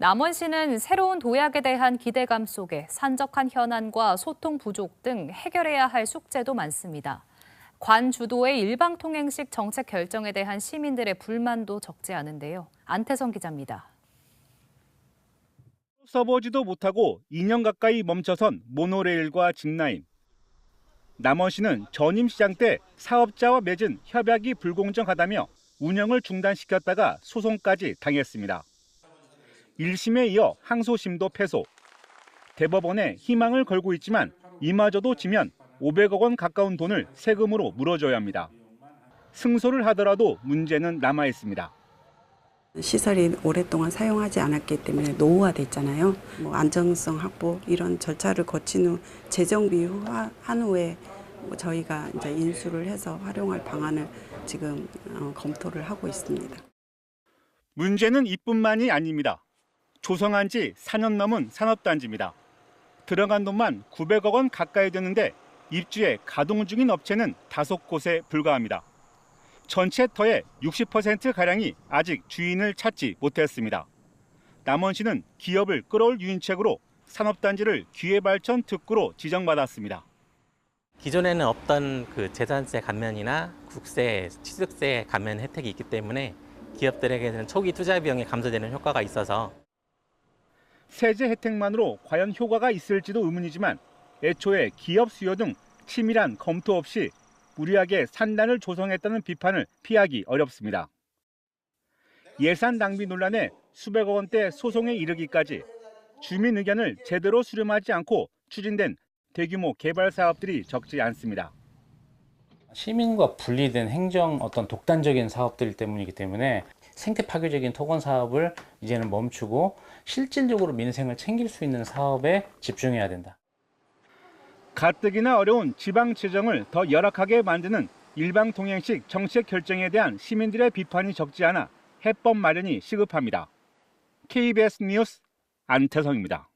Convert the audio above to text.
남원 시는 새로운 도약에 대한 기대감 속에 산적한 현안과 소통 부족 등 해결해야 할 숙제도 많습니다. 관 주도의 일방 통행식 정책 결정에 대한 시민들의 불만도 적지 않은데요. 안태성 기자입니다. 써보지도 못하고 2년 가까이 멈춰선 모노레일과 직라인. 남원시는 전임 시장 때 사업자와 맺은 협약이 불공정하다며 운영을 중단시켰다가 소송까지 당했습니다. 1심에 이어 항소심도 패소. 대법원에 희망을 걸고 있지만 이마저도 지면 500억 원 가까운 돈을 세금으로 물어줘야 합니다. 승소를 하더라도 문제는 남아 있습니다. 시설이 오랫동안 사용하지 않았기 때문에 노후화됐잖아요. 뭐 안정성 확보 이런 절차를 거친 후 재정비 한 후에 뭐 저희가 이제 인수를 해서 활용할 방안을 지금 어, 검토를 하고 있습니다. 문제는 이뿐만이 아닙니다. 조성한 지 4년 넘은 산업단지입니다. 들어간 돈만 900억 원 가까이 되는데 입주에 가동 중인 업체는 다섯 곳에 불과합니다. 전체 터의 60%가량이 아직 주인을 찾지 못했습니다. 남원시는 기업을 끌어올 유인책으로 산업단지를 기회발전 특구로 지정받았습니다. 기존에는 없던 그 재산세 감면이나 국세, 취득세 감면 혜택이 있기 때문에 기업들에게는 초기 투자 비용이 감소되는 효과가 있어서 세제 혜택만으로 과연 효과가 있을지도 의문이지만 애초에 기업 수요 등 치밀한 검토 없이 무리하게 산단을 조성했다는 비판을 피하기 어렵습니다. 예산 낭비 논란에 수백억 원대 소송에 이르기까지 주민 의견을 제대로 수렴하지 않고 추진된 대규모 개발 사업들이 적지 않습니다. 시민과 분리된 행정 어떤 독단적인 사업들 때문이기 때문에 생태 파괴적인 토건 사업을 이제는 멈추고 실질적으로 민생을 챙길 수 있는 사업에 집중해야 된다. 가뜩이나 어려운 지방 재정을 더 열악하게 만드는 일방 통행식 정책 결정에 대한 시민들의 비판이 적지 않아 해법 마련이 시급합니다. KBS 뉴스 안태성입니다.